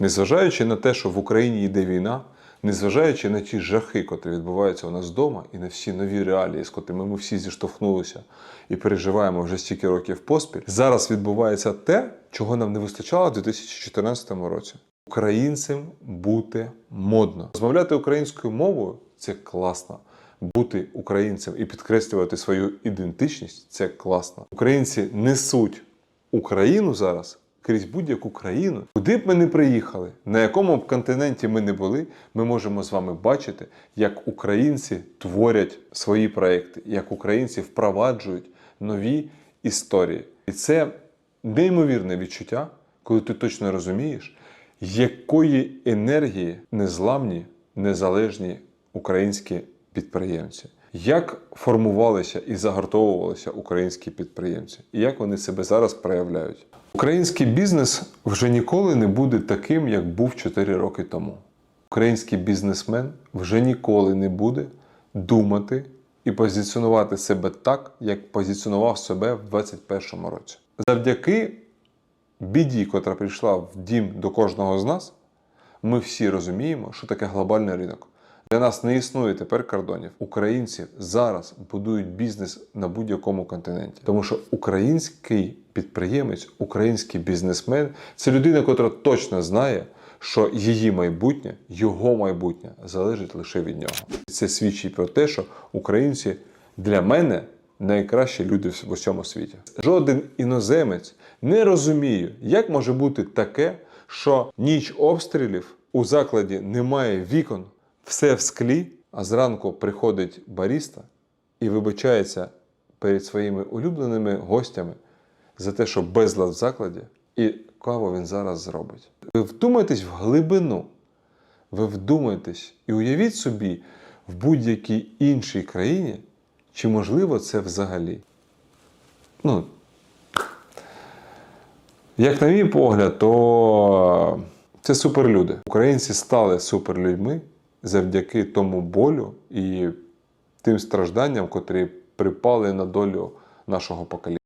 Незважаючи на те, що в Україні йде війна, незважаючи на ті жахи, котрі відбуваються у нас вдома, і на всі нові реалії, з котрими ми всі зіштовхнулися і переживаємо вже стільки років поспіль, зараз відбувається те, чого нам не вистачало в 2014 році. Українцям бути модно. Розмовляти українською мовою це класно. Бути українцем і підкреслювати свою ідентичність це класно. Українці несуть Україну зараз крізь будь-яку країну. Куди б ми не приїхали, на якому б континенті ми не були, ми можемо з вами бачити, як українці творять свої проекти, як українці впроваджують нові історії. І це неймовірне відчуття, коли ти точно розумієш, якої енергії незламні, незалежні українські підприємці. Як формувалися і загартовувалися українські підприємці, і як вони себе зараз проявляють? Український бізнес вже ніколи не буде таким, як був 4 роки тому. Український бізнесмен вже ніколи не буде думати і позиціонувати себе так, як позиціонував себе в 2021 році. Завдяки біді, котра прийшла в дім до кожного з нас, ми всі розуміємо, що таке глобальний ринок. Для нас не існує тепер кордонів. Українці зараз будують бізнес на будь-якому континенті, тому що український підприємець, український бізнесмен це людина, котра точно знає, що її майбутнє, його майбутнє залежить лише від нього. Це свідчить про те, що українці для мене найкращі люди в усьому світі. Жоден іноземець не розуміє, як може бути таке, що ніч обстрілів у закладі немає вікон, все в склі, а зранку приходить баріста і вибачається перед своїми улюбленими гостями за те, що безлад в закладі, і каву він зараз зробить. Ви вдумайтесь в глибину. Ви вдумайтесь і уявіть собі в будь-якій іншій країні, чи можливо це взагалі. Ну, як на мій погляд, то це суперлюди. Українці стали суперлюдьми завдяки тому болю і тим стражданням, котрі припали на долю нашого покоління.